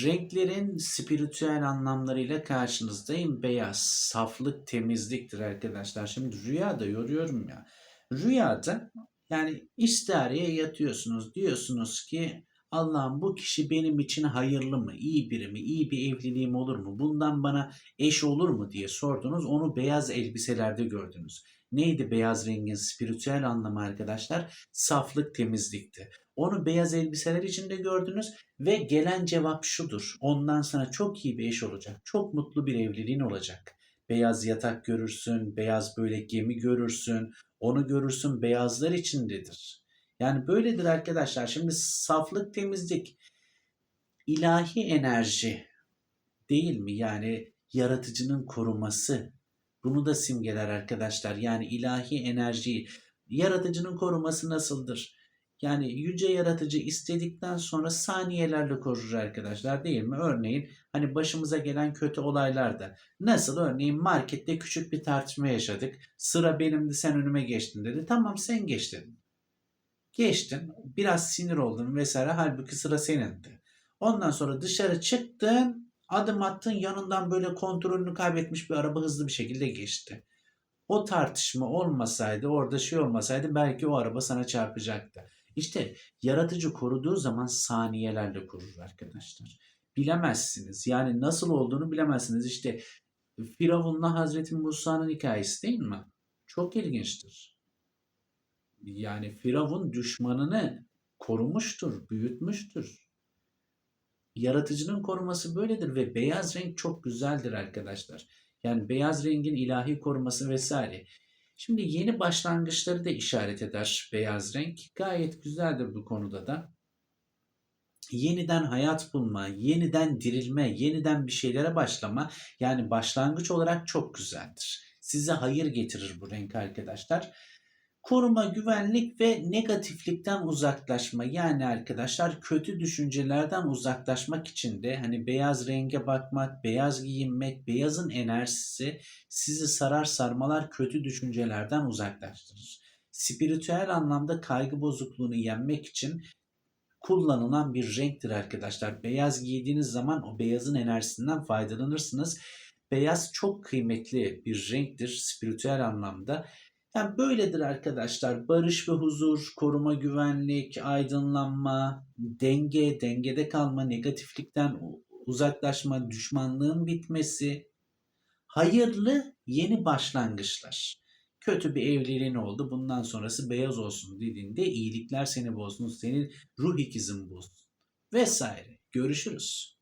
Renklerin spiritüel anlamlarıyla karşınızdayım. Beyaz, saflık, temizliktir arkadaşlar. Şimdi rüyada yoruyorum ya. Rüyada yani istihareye yatıyorsunuz. Diyorsunuz ki Allah'ım bu kişi benim için hayırlı mı, iyi biri mi, iyi bir evliliğim olur mu, bundan bana eş olur mu diye sordunuz. Onu beyaz elbiselerde gördünüz. Neydi beyaz rengin spiritüel anlamı arkadaşlar? Saflık, temizlikti. Onu beyaz elbiseler içinde gördünüz ve gelen cevap şudur. Ondan sana çok iyi bir eş olacak. Çok mutlu bir evliliğin olacak. Beyaz yatak görürsün, beyaz böyle gemi görürsün, onu görürsün beyazlar içindedir. Yani böyledir arkadaşlar. Şimdi saflık, temizlik, ilahi enerji değil mi? Yani yaratıcının koruması. Bunu da simgeler arkadaşlar. Yani ilahi enerjiyi. Yaratıcının koruması nasıldır? Yani yüce yaratıcı istedikten sonra saniyelerle korur arkadaşlar değil mi? Örneğin hani başımıza gelen kötü olaylarda nasıl örneğin markette küçük bir tartışma yaşadık. Sıra benimdi sen önüme geçtin dedi. Tamam sen geçtin. Geçtin. Biraz sinir oldun vesaire. Halbuki sıra senindi. Ondan sonra dışarı çıktın. Adım attın yanından böyle kontrolünü kaybetmiş bir araba hızlı bir şekilde geçti. O tartışma olmasaydı orada şey olmasaydı belki o araba sana çarpacaktı. İşte yaratıcı koruduğu zaman saniyelerle korur arkadaşlar. Bilemezsiniz. Yani nasıl olduğunu bilemezsiniz. İşte Firavun'la Hazreti Musa'nın hikayesi değil mi? Çok ilginçtir. Yani Firavun düşmanını korumuştur, büyütmüştür. Yaratıcının koruması böyledir ve beyaz renk çok güzeldir arkadaşlar. Yani beyaz rengin ilahi koruması vesaire. Şimdi yeni başlangıçları da işaret eder beyaz renk. Gayet güzeldir bu konuda da. Yeniden hayat bulma, yeniden dirilme, yeniden bir şeylere başlama yani başlangıç olarak çok güzeldir. Size hayır getirir bu renk arkadaşlar. Koruma, güvenlik ve negatiflikten uzaklaşma. Yani arkadaşlar kötü düşüncelerden uzaklaşmak için de hani beyaz renge bakmak, beyaz giyinmek, beyazın enerjisi sizi sarar sarmalar kötü düşüncelerden uzaklaştırır. Spiritüel anlamda kaygı bozukluğunu yenmek için kullanılan bir renktir arkadaşlar. Beyaz giydiğiniz zaman o beyazın enerjisinden faydalanırsınız. Beyaz çok kıymetli bir renktir spiritüel anlamda. Yani böyledir arkadaşlar. Barış ve huzur, koruma, güvenlik, aydınlanma, denge, dengede kalma, negatiflikten uzaklaşma, düşmanlığın bitmesi, hayırlı yeni başlangıçlar. Kötü bir evliliğin oldu. Bundan sonrası beyaz olsun dediğinde iyilikler seni bozsun. Senin ruh ikizin bozsun. Vesaire. Görüşürüz.